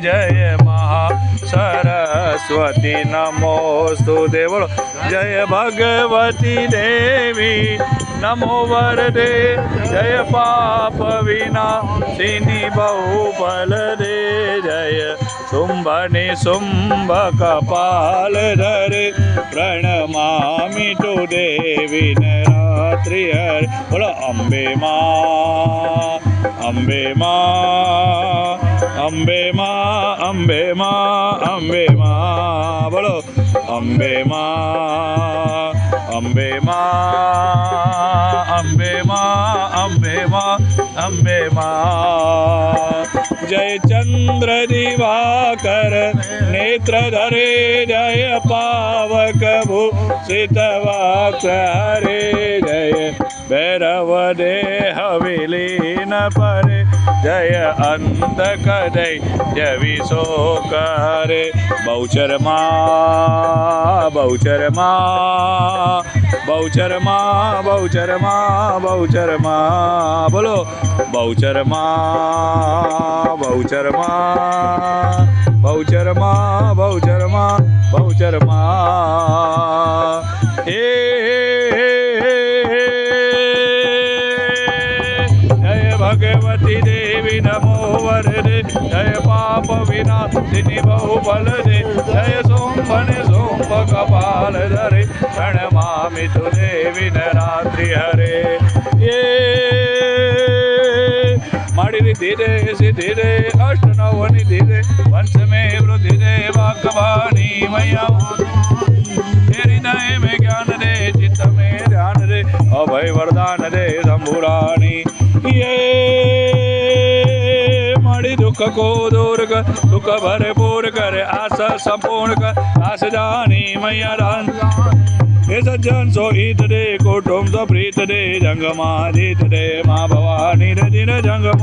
जय महासरस्वती नमोस्तु देवो जय भगवती देवी, नमो वरदे। जय पाप विनाशिनी बहुफल दे। जय शुंभनि शुंभ कपाल धरे। प्रणमामि तु देवी नरात्रि हर। बोलो, अम्बे माँ अम्बे माँ। अम्बे माँ अम्बे माँ अम्बे माँ, बोलो। अम्बे माँ अम्बे माँ अम्बे माँ अम्बे माँ अम्बे माँ। जय चंद्र दिवाकर, नेत्र धरे, जय पावक भू भूषित हरे भैरव देह विलीन परे, जय अंत कदय जय विशो करे बौचर माँ बौचर माँ बौचर माँ बौचर माँ बौचर माँ। बोलो, बौचर माँ बौचर माँ बौचर माँ बौचर माँ बौचर माँ। हे जय भगवती देवी नमो वरदे जय पाप विनाशिनी बहुबल दे जय सोम्भने सोम्भ कपाल धरे प्रणमामि तु देवी रात्रि हरे ये ಮಾಡಿರಿದ್ದಿದೆ ಸಿದ್ಧಿದೆ ಅಷ್ಟು ನವನಿದ್ದಿದೆ पंचमे वृद्धिदे वाक्वाणी मैया हृदय में ज्ञान दे चित्त में ध्यान दे अभय वरदान दे शंभुरानी ये मणि दुख को दूर कर सुख भरपूर कर आशा संपूर्ण कर। आस जानी मैया दान हे सज्जन सो हित दे, कुटुंब सो प्रीत दे जंगमा जीत दे, माँ भवानी रे दिन जंगमा